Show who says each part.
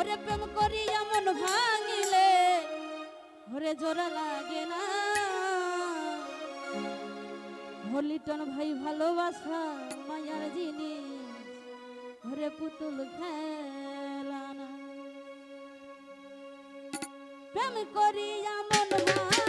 Speaker 1: ওরে প্রেম করি এমন ভাঙিলে ওরে জোড়া লাগে না। হলিটন ভাই ভালোবাসা, মায়ার জিনিস, ঘরে পুতুল খেলানা প্রেম করি এমন ভাঙ